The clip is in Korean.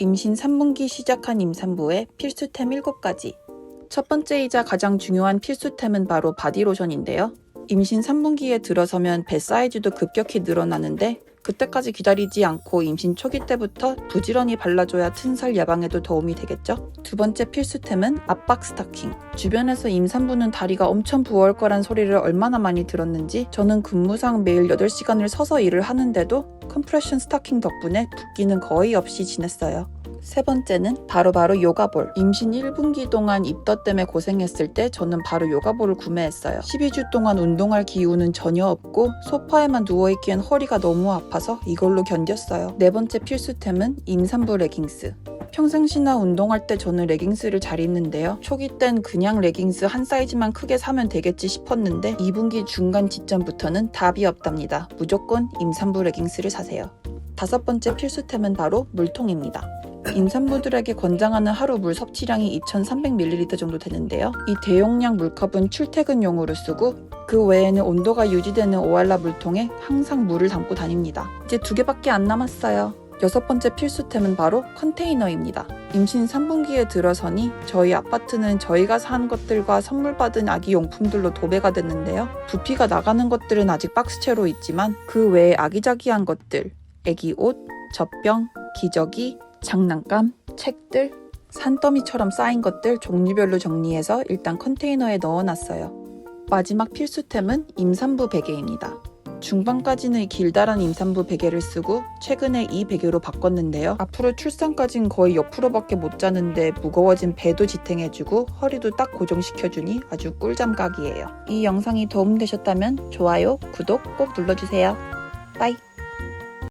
임신 3분기 시작한 임산부의 필수템 7가지. 첫 번째이자 가장 중요한 필수템은 바로 바디로션인데요. 임신 3분기에 들어서면 배 사이즈도 급격히 늘어나는데 그때까지 기다리지 않고 임신 초기 때부터 부지런히 발라줘야 튼살 예방에도 도움이 되겠죠? 두 번째 필수템은 압박 스타킹. 주변에서 임산부는 다리가 엄청 부을 거란 소리를 얼마나 많이 들었는지 저는 근무상 매일 8시간을 서서 일을 하는데도 컴프레션 스타킹 덕분에 붓기는 거의 없이 지냈어요. 세 번째는 바로 바로 요가볼. 임신 1분기 동안 입덧 때문에 고생했을 때 저는 바로 요가볼을 구매했어요. 12주 동안 운동할 기운은 전혀 없고 소파에만 누워있기엔 허리가 너무 아파서 이걸로 견뎠어요. 네 번째 필수템은 임산부 레깅스. 평상시나 운동할 때 저는 레깅스를 잘 입는데요. 초기 땐 그냥 레깅스 한 사이즈만 크게 사면 되겠지 싶었는데 2분기 중간 지점부터는 답이 없답니다. 무조건 임산부 레깅스를 사세요. 다섯 번째 필수템은 바로 물통입니다. 임산부들에게 권장하는 하루 물 섭취량이 2,300ml 정도 되는데요. 이 대용량 물컵은 출퇴근용으로 쓰고 그 외에는 온도가 유지되는 오알라 물통에 항상 물을 담고 다닙니다. 이제 두 개밖에 안 남았어요. 여섯 번째 필수템은 바로 컨테이너입니다. 임신 3분기에 들어서니 저희 아파트는 저희가 산 것들과 선물 받은 아기 용품들로 도배가 됐는데요. 부피가 나가는 것들은 아직 박스채로 있지만 그 외에 아기자기한 것들, 아기 옷, 젖병, 기저귀, 장난감, 책들, 산더미처럼 쌓인 것들 종류별로 정리해서 일단 컨테이너에 넣어놨어요. 마지막 필수템은 임산부 베개입니다. 중반까지는 길다란 임산부 베개를 쓰고 최근에 이 베개로 바꿨는데요. 앞으로 출산까진 거의 옆으로밖에 못 자는데 무거워진 배도 지탱해주고 허리도 딱 고정시켜주니 아주 꿀잠 각이에요. 이 영상이 도움되셨다면 좋아요, 구독 꼭 눌러주세요. 빠이!